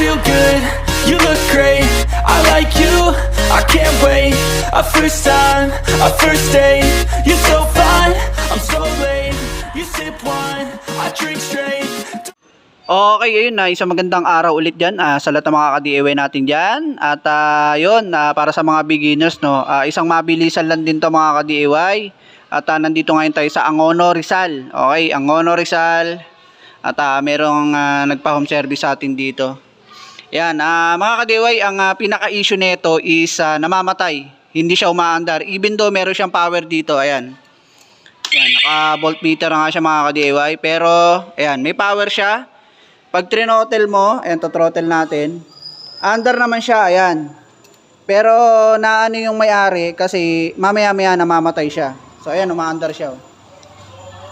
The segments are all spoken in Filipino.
feel good, you look great I like you, I can't wait A first time, a first date You're so fine, I'm so late You sip wine, I drink straight Okay, ayun na, isang magandang araw ulit dyan ah, sa lahat ng mga ka-DIY natin dyan. At ah, yun, ah, para sa mga beginners, no, ah, isang mabilisan lang din to mga ka-DIY. At ah, nandito ngayon tayo sa Angono Rizal. Okay, Angono Rizal. At ah, merong ah, nagpa-home service sa atin dito. Yan, ah, mga ka-DIY, ang ah, pinaka-issue nito is ah, namamatay. Hindi siya umaandar. Even though meron siyang power dito, ayan. Yan, naka voltmeter na nga siya mga ka-DIY. Pero, ayan, may power siya. Pag trinottle mo, ayan, to-throttle natin. Under naman siya, ayan. Pero, naano yung may-ari kasi mamaya-maya namamatay siya. So, ayan, umaandar siya. oh.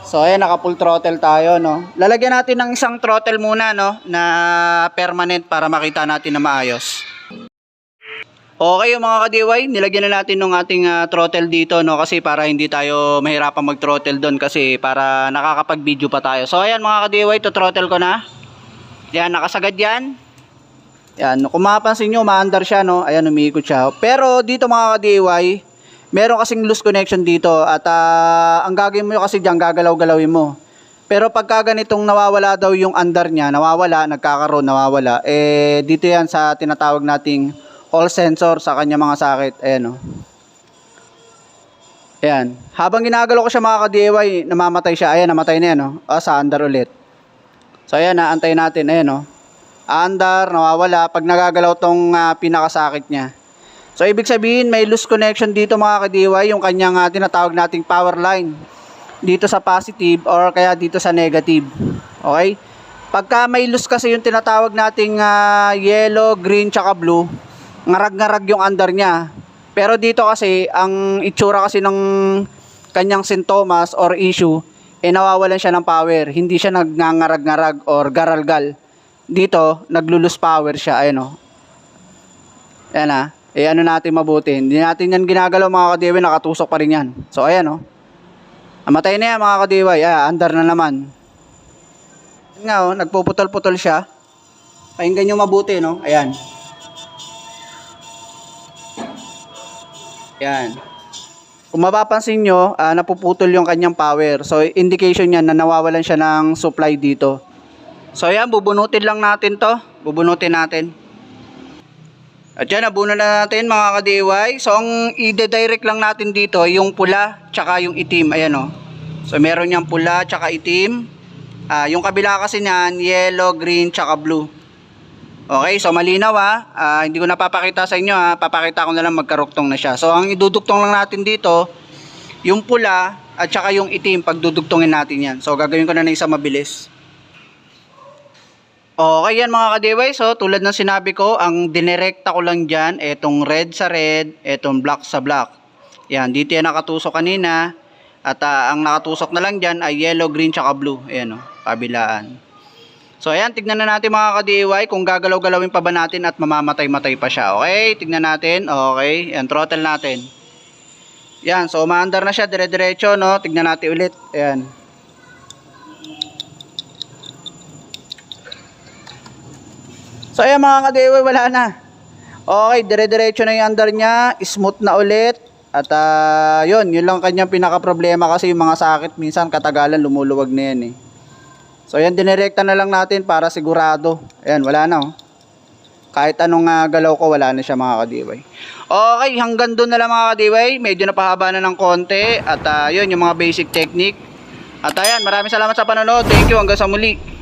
So, ayan, naka full throttle tayo, no. Lalagyan natin ng isang throttle muna, no, na permanent para makita natin na maayos. Okay, yung mga ka-DIY, nilagyan na natin ng ating ah, throttle dito, no, kasi para hindi tayo mahirapan mag-throttle doon kasi para nakakapag-video pa tayo. So, ayan mga ka-DIY, to throttle ko na. Yan, nakasagad yan. Yan, kung mapapansin nyo, maandar siya, no? Ayan, umiikot siya. Pero dito mga ka-DIY, meron kasing loose connection dito at ah, ang gagawin mo kasi diyan gagalaw-galawin mo. Pero pagka ganitong nawawala daw yung andar niya, nawawala, nagkakaroon, nawawala, eh dito yan sa tinatawag nating hall sensor sa kanya mga sakit. Ayan, oh. Ayan. Habang ginagalaw ko siya mga ka-DIY, namamatay siya. Ayan, namatay na yan, oh. Ah, sa andar ulit. So ayan, naantay natin, ayan oh. Andar, nawawala pag nagagalaw tong ah, pinakasakit niya. So ibig sabihin may loose connection dito mga kadiway, yung kanyang ah, tinatawag nating power line. Dito sa positive or kaya dito sa negative. Okay? Pagka may loose kasi yung tinatawag nating ah, yellow, green, tsaka blue, ngarag-ngarag yung andar niya. Pero dito kasi, ang itsura kasi ng kanyang sintomas or issue, eh nawawalan siya ng power. Hindi siya nagngangarag-ngarag or garalgal. Dito, naglulus power siya. Ayan o. Ayan ha. Eh ano natin mabuti. Hindi natin yan ginagalaw mga kadiway. Nakatusok pa rin yan. So ayan o. Amatay na yan mga kadiway. Ah, andar na naman. Ayan nga o. Nagpuputol-putol siya. Pakinggan nyo mabuti no. Ayan. Ayan. Kung mapapansin nyo, ah, napuputol yung kanyang power. So, indication yan na nawawalan siya ng supply dito. So, ayan, bubunutin lang natin to. Bubunutin natin. At yan, nabuno na natin mga ka-DIY. So, ang i-direct lang natin dito, yung pula, tsaka yung itim. Ayan o. So, meron niyang pula, tsaka itim. Ah, yung kabila kasi niyan, yellow, green, tsaka blue. Okay, so malinaw ha. Ah, hindi ko napapakita sa inyo ha. Papakita ko na lang magkaruktong na siya. So ang iduduktong lang natin dito, yung pula at saka yung itim pagdudugtongin natin yan. So gagawin ko na ng isa mabilis. Okay yan mga ka-DIY. So tulad ng sinabi ko, ang dinirekta ko lang dyan, etong red sa red, etong black sa black. Yan, dito yan nakatusok kanina. At ah, ang nakatusok na lang dyan ay yellow, green, tsaka blue. Ayan o, kabilaan. So ayan, tignan na natin mga ka-DIY kung gagalaw-galawin pa ba natin at mamamatay-matay pa siya. Okay, tignan natin. Okay, yan, throttle natin. Yan, so umaandar na siya dire-diretso, no? Tignan natin ulit. Ayan. So ayan mga ka-DIY, wala na. Okay, dire-diretso na yung andar niya. Smooth na ulit. At ah, yun, yun lang kanyang pinaka-problema kasi yung mga sakit minsan katagalan lumuluwag na yan eh. So yan, dinirekta na lang natin para sigurado. Ayan, wala na oh. Kahit anong ah, galaw ko, wala na siya mga kadiway. Okay, hanggang doon na lang mga kadiway. Medyo napahaba na ng konti. At ah, yun, yung mga basic technique. At ayan, maraming salamat sa panonood. Thank you, hanggang sa muli.